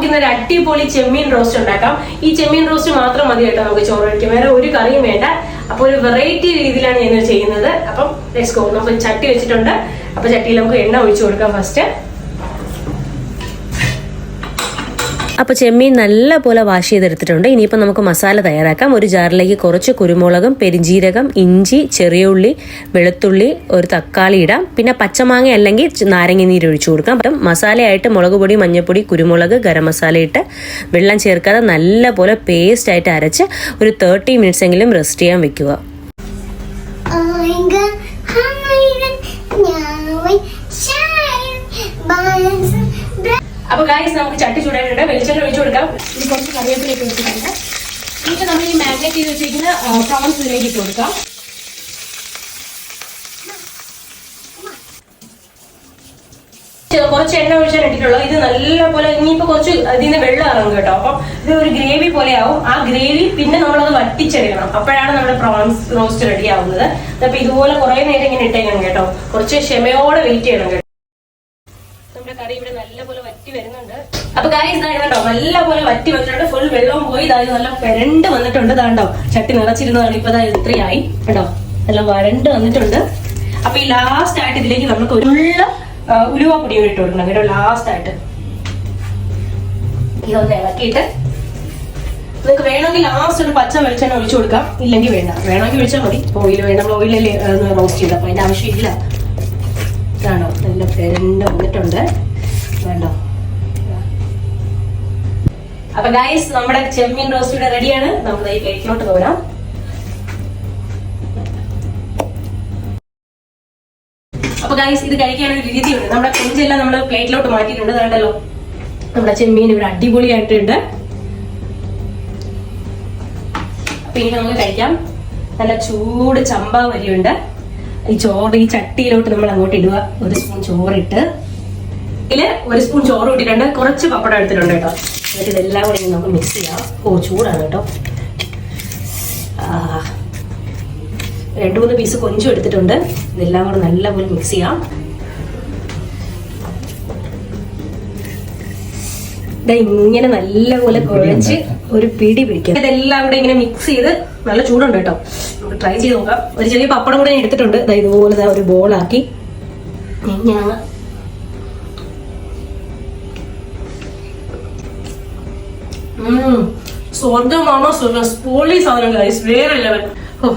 നമുക്ക് ഒരു അടിപൊളി ചെമ്മീൻ റോസ്റ്റ് ഉണ്ടാക്കാം. ഈ ചെമ്മീൻ റോസ്റ്റ് മാത്രം മതി കേട്ടോ നമുക്ക് ചോറ് കഴിക്കാം വേറെ ഒരു കറിയും വേണ്ട. അപ്പൊ ഒരു വെറൈറ്റി രീതിയിലാണ് ഞാൻ ചെയ്യുന്നത്. അപ്പം ലെറ്റ്സ് ഗോ നമുക്ക് ചട്ടി വെച്ചിട്ടുണ്ട്. അപ്പൊ ചട്ടിയിൽ നമുക്ക് എണ്ണ ഒഴിച്ചു കൊടുക്കാം ഫസ്റ്റ് അപ്പോൾ ചെമ്മീൻ നല്ല പോലെ വാഷ് ചെയ്തെടുത്തിട്ടുണ്ട്. ഇനിയിപ്പോൾ നമുക്ക് മസാല തയ്യാറാക്കാം. ഒരു ജാറിലേക്ക് കുറച്ച് കുരുമുളകും പെരിഞ്ജീരകം ഇഞ്ചി ചെറിയ ഉള്ളി വെളുത്തുള്ളി ഒരു തക്കാളി ഇടാം. പിന്നെ പച്ചമാങ്ങ അല്ലെങ്കിൽ നാരങ്ങ നീര് ഒഴിച്ചു കൊടുക്കാം. അപ്പം മസാലയായിട്ട് മുളക് പൊടി മഞ്ഞൾപ്പൊടി കുരുമുളക് ഗരം മസാല ഇട്ട് വെള്ളം ചേർക്കാതെ നല്ല പോലെ പേസ്റ്റ് ആയിട്ട് അരച്ച് ഒരു തേർട്ടി മിനിറ്റ്സ് എങ്കിലും റെസ്റ്റ് ചെയ്യാൻ വെക്കുക. അപ്പൊ ഗായ്സ് നമുക്ക് ചട്ടി ചൂടായിട്ടുണ്ട്. വെളിച്ചെണ്ണ ഒഴിച്ചു കൊടുക്കാം. ഇത് കുറച്ച് കറിവേപ്പിലേക്ക് വെച്ചിട്ടുണ്ട് എന്നിട്ട് നമ്മൾ ഈ മാഗ്നറ്റ് ചെയ്ത് വെച്ചിരിക്കുന്ന പ്രോൺസ് ഇതിലേക്ക് ഇട്ട് കൊടുക്കാം. കുറച്ച് എണ്ണ ഒഴിച്ചാൽ ഇട്ടിട്ടുള്ളത് ഇത് നല്ല ഇനിയിപ്പോ കുറച്ച് ഇതിന് വെള്ളം ഇറങ്ങും കേട്ടോ. അപ്പം ഇത് ഒരു ഗ്രേവി പോലെ ആവും ആ ഗ്രേവി പിന്നെ നമ്മളത് വറ്റിച്ചെടുക്കണം. അപ്പോഴാണ് നമ്മുടെ പ്രോൺസ് റോസ്റ്റ് റെഡി ആവുന്നത്. അപ്പൊ ഇതുപോലെ കുറെ നേരം ഇങ്ങനെ ഇട്ടേക്കണം കേട്ടോ. കുറച്ച് ക്ഷമയോടെ വെയിറ്റ് ചെയ്യണം കേട്ടോ. നമ്മുടെ കറി വറ്റി വന്നിട്ടുണ്ട്. ഫുൾ വെള്ളവും പോയി. ഇതായത് നല്ല പെരണ്ട് വന്നിട്ടുണ്ട്. ഇതാണ്ടോ ചട്ടി നിറച്ചിരുന്നതാണ്. ഇപ്പൊ ഇതാ ഇത്രയായി. കേട്ടോ നല്ല വരണ്ട് വന്നിട്ടുണ്ട്. അപ്പൊ ഈ ലാസ്റ്റ് ആയിട്ട് ഇതിലേക്ക് നമുക്ക് ഉള്ള ഉലുവ പൊടി ഇട്ട് കൊടുക്കണം. കേട്ടോ ലാസ്റ്റ് ആയിട്ട്. ഇതൊന്ന് ഇളക്കിയിട്ട് നിങ്ങൾക്ക് വേണമെങ്കിൽ ലാസ്റ്റ് ഒരു പച്ച വെളിച്ചെണ്ണ ഒഴിച്ചു കൊടുക്കാം. ഇല്ലെങ്കിൽ വേണ്ട. വേണമെങ്കിൽ ഒഴിച്ചാൽ മതി. ഓയിൽ വേണം ഓയിലല്ലേ റോസ്റ്റ് ചെയ്ത് അപ്പൊ അതിന്റെ ആവശ്യമില്ല. പെരണ്ട് വന്നിട്ടുണ്ട്. വേണ്ടോ? അപ്പൊ ഗൈസ് നമ്മുടെ ചെമ്മീൻ റോസ്റ്റ് റെഡിയാണ് നമ്മൾ ഈ പ്ലേറ്റിലോട്ട് പോരാം. അപ്പൊ ഗൈസ് ഇത് കഴിക്കാൻ ഒരു രീതിയുണ്ട്. നമ്മുടെ കൊഞ്ചെല്ലാം നമ്മൾ പ്ലേറ്റിലോട്ട് മാറ്റിയിട്ടുണ്ട്. കണ്ടല്ലോ. നമ്മുടെ ചെമ്മീൻ ഇവിടെ അടിപൊളിയായിട്ടുണ്ട്. അപ്പൊ ഇനി നമുക്ക് കഴിക്കാം. നല്ല ചൂട് ചമ്പ വരിയുണ്ട് ഈ ചോറ് ഈ ചട്ടിയിലോട്ട് നമ്മൾ അങ്ങോട്ട് ഇടുക. ഒരു സ്പൂൺ ചോറിട്ട്. ഇതിൽ ഒരു സ്പൂൺ ചോറ് ഇട്ടിട്ടുണ്ട് കുറച്ച് പപ്പടം എടുത്തിട്ടുണ്ട് കേട്ടോ. എന്നിട്ട് ഇതെല്ലാം കൂടി നമുക്ക് മിക്സ് ചെയ്യാം. ഓ ചൂടാണ് കേട്ടോ. രണ്ടു മൂന്ന് പീസ് കൊഞ്ചും എടുത്തിട്ടുണ്ട്. ഇതെല്ലാം കൂടെ നല്ലപോലെ മിക്സ് ചെയ്യാം. ഇങ്ങനെ നല്ലപോലെ കുഴച്ച് ഒരു പിടി പിടിക്കാം. ഇതെല്ലാം കൂടെ ഇങ്ങനെ മിക്സ് ചെയ്ത് നല്ല ചൂടുണ്ട് കേട്ടോ. നമുക്ക് ട്രൈ ചെയ്ത് നോക്കാം. ഒരു ചെറിയ പപ്പടം കൂടെ ഞാൻ എടുത്തിട്ടുണ്ട്. ഇതുപോലെ ഒരു ബോളാക്കി ഞാൻ സ്വർഗമാണോ സ്വർഗം സ്പോളി സാധനം ഗൈസ് വേറെ ലെവൽ ഓ